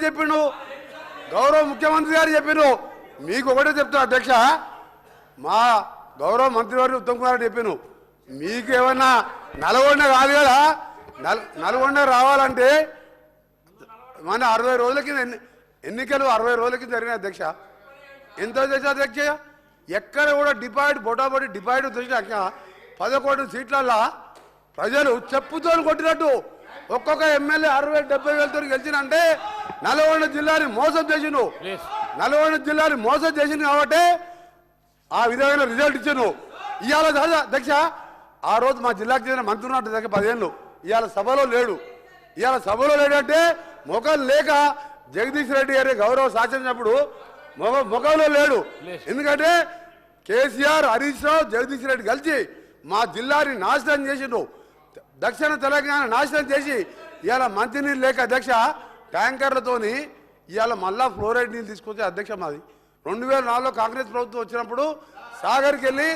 రెడ్డి చెప్పిండు గౌరవ ముఖ్యమంత్రి గారు చెప్పిండు మీకు ఒకటే చెప్తా అధ్యక్ష. మా గౌరవ మంత్రివారి ఉత్తమ్ కుమార్ రెడ్డి చెప్పాను. మీకు ఏమన్నా నల్గొండ కాదు కదా? నల్ నల్గొండ రావాలంటే మన అరవై రోజుల కింద ఎన్ని ఎన్నికలు అరవై రోజుల కింద జరిగిన అధ్యక్ష. ఎంత తెచ్చా అధ్యక్ష? ఎక్కడ కూడా డిపాయిడ్ బొటాబొటి డిపాయిడ్ తెచ్చినాక పదకొండు సీట్లలో ప్రజలు చెప్పుతో కొట్టినట్టు. ఒక్కొక్క ఎమ్మెల్యే అరవై డెబ్బై వేలతో గెలిచినంటే నల్గొండ జిల్లాని మోసం ప్లీజ్ నల్గొండ జిల్లాని మోసం చేసింది కాబట్టి ఆ విధమైన రిజల్ట్ ఇచ్చాను ఇవాళ అధ్యక్ష ఆ రోజు మా జిల్లాకు చెందిన మంత్రి ఉన్నట్టు దగ్గర పదిహేను ఇవాళ సభలో లేడు. ఇవాళ సభలో లేడంటే ముఖం లేక జగదీష్ రెడ్డి గారి గౌరవ శాసనప్పుడు ముఖ ముఖంలో లేడు. ఎందుకంటే కేసీఆర్ హరీష్ రావు జగదీష్ రెడ్డి కలిసి మా జిల్లాని నాశనం చేసిండు. దక్షిణ తెలంగాణ నాశనం చేసి ఇవాళ మంచినీళ్ళు లేక అధ్యక్ష ట్యాంకర్లతోని ఇవాళ మళ్ళా ఫ్లోరైడ్ నీళ్ళు తీసుకొచ్చే అధ్యక్ష మాది. రెండు వేల నాలుగులో కాంగ్రెస్ ప్రభుత్వం వచ్చినప్పుడు సాగర్కి వెళ్ళి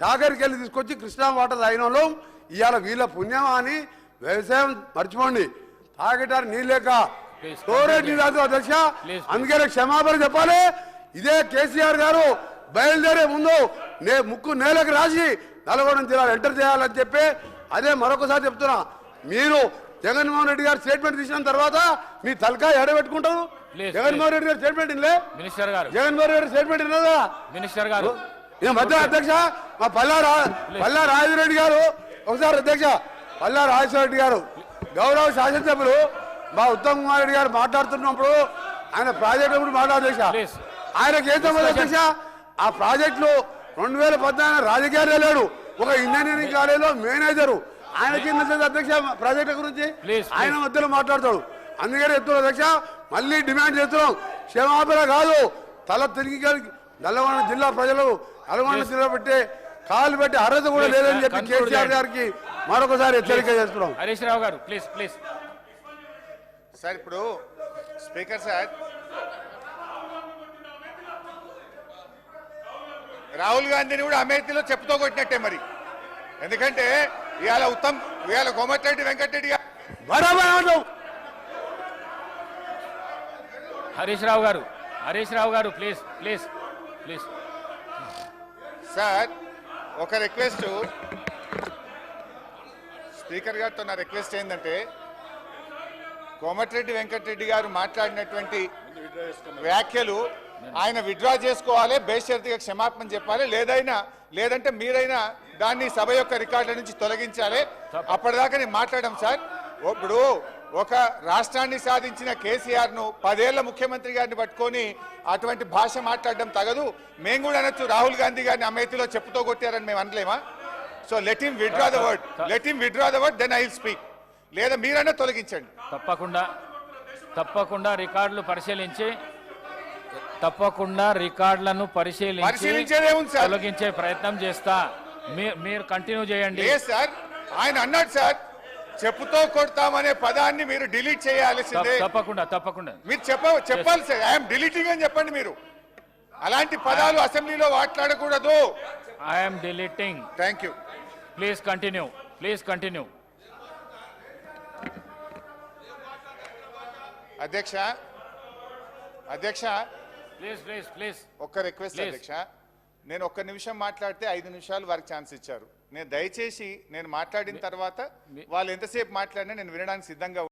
సాగర్కి వెళ్ళి తీసుకొచ్చి కృష్ణా వాటర్ తాగిన వాళ్ళం. ఇవాళ వీళ్ళ పుణ్యమా అని వ్యవసాయం మర్చిపోండి. తాగటానికి నీళ్ళు లేక ఫ్లోరైడ్ నీళ్ళు అధ్యక్ష అందుకనే క్షమాపణ చెప్పాలి. ఇదే కేసీఆర్ గారు బయలుదేరే ముందు నే ముక్కు నేలకు రాసి నల్గొండ జిల్లాలో ఎంటర్ చేయాలని చెప్పి అదే మరొకసారి చెప్తున్నా. మీరు జగన్మోహన్ రెడ్డి గారు స్టేట్మెంట్ తీసిన తర్వాత మీ తలకాయ ఎడబెట్టుకుంటారు? జగన్మోహన్ రెడ్డి గారు స్టేట్మెంట్ ఇల్లే మినిస్టర్ గారు. జగన్మోహన్ రెడ్డి స్టేట్మెంట్ ఇన్నదా? మినిస్టర్ గారు. ఈ మధ్య అధ్యక్ష మా పల్లా పల్లా రాజరెడ్డి గారు ఒకసారి అధ్యక్ష పల్లా రెడ్డి గారు గౌరవ శాసనసభ్యులు మా ఉత్తమ్ కుమార్ రెడ్డి గారు మాట్లాడుతున్నప్పుడు ఆయన ప్రాజెక్టు గురించి మాట్లాడేశ Please. ఆయనకి ఏం సంబంధం అధ్యక్ష? ఆ ప్రాజెక్టులో రెండు వేల పద్నాలుగు రాజకీయాలు లేడు ఒక ఇంజనీరింగ్ కాలేజీలో మేనేజరు. ఆయన కింద అధ్యక్ష ప్రాజెక్టు గురించి ఆయన మధ్యలో మాట్లాడతాడు. అందుకని చెప్తున్నాం అధ్యక్ష మళ్ళీ డిమాండ్ చేస్తున్నాం. క్షమాపణ కాదు. తల తిరిగి నల్లగొండ జిల్లా ప్రజలు నల్గొండ Please. జిల్లా పెట్టి కాలు పెట్టి అర్హత కూడా లేదని చెప్పి కేసీఆర్. గారికి మరొకసారి హెచ్చరిక చేస్తున్నాం. హరీష్ రావు గారు ప్లీజ్ ప్లీజ్ సార్ ఇప్పుడు స్పీకర్ సార్ రాహుల్ గాంధీని కూడా అమేథీలో చెప్పుతో కొట్టినట్టే మరి. ఎందుకంటే ఇవాళ ఉత్తమ్ ఇవాళ కోమటిరెడ్డి వెంకటరెడ్డి. హరీష్ రావు గారు హరీష్ రావు గారు ప్లీజ్ ప్లీజ్ ప్లీజ్. సార్ ఒక రిక్వెస్ట్. స్పీకర్ గారితో నా రిక్వెస్ట్ ఏంటంటే కోమటిరెడ్డి వెంకటరెడ్డి గారు మాట్లాడినటువంటి వ్యాఖ్యలు ఆయన విత్డ్రా చేసుకోవాలి బేషరతుగా క్షమాపణ చెప్పాలి లేదైనా లేదంటే మీరైనా దాన్ని సభ యొక్క రికార్డుల నుంచి తొలగించాలి. అప్పటిదాకా నేను మాట్లాడడం సార్. ఇప్పుడు ఒక రాష్ట్రాన్ని సాధించిన కేసీఆర్ను పదేళ్ళ ముఖ్యమంత్రి గారిని పట్టుకొని అటువంటి భాష మాట్లాడడం తగదు. మేము కూడా అనొచ్చు రాహుల్ గాంధీ గారిని అమేథీలో చెప్పుతో కొట్టారని మేము అనలేమా? So let him withdraw the word let him withdraw the word then I will speak లేదా మీరైనా తొలగించండి. తప్పకుండా తప్పకుండా రికార్డులు పరిశీలించి తప్పకుండా రికార్డులను పరిశీలించి. తొలగించే ప్రయత్నం చేస్తా. మీరు కంటిన్యూ చేయండి. సార్? ఆయన అన్నాడు సార్ చెప్పుతో కొడతామనే పదాన్ని మీరు డిలీట్ చేయాల్సిందే. తప్ప- తప్పకుండా తప్పకుండా. మీరు చెప్ప చెప్పాలి సార్. ఐఎమ్ డిలీటింగ్ అని చెప్పండి మీరు. అలాంటి పదాలు అసెంబ్లీలో మాట్లాడకూడదు. I'm deleting. Thank you. Please continue please continue. అధ్యక్ష అధ్యక్ష ప్లీజ్ ప్లీజ్ ప్లీజ్ ఒక్క రిక్వెస్ట్. అధ్యక్ష. నేను ఒక్క నిమిషం మాట్లాడితే ఐదు నిమిషాలు వారికి ఛాన్స్ ఇచ్చారు. నేను దయచేసి నేను మాట్లాడిన తర్వాత వాళ్ళు ఎంతసేపు మాట్లాడినా నేను వినడానికి సిద్ధంగా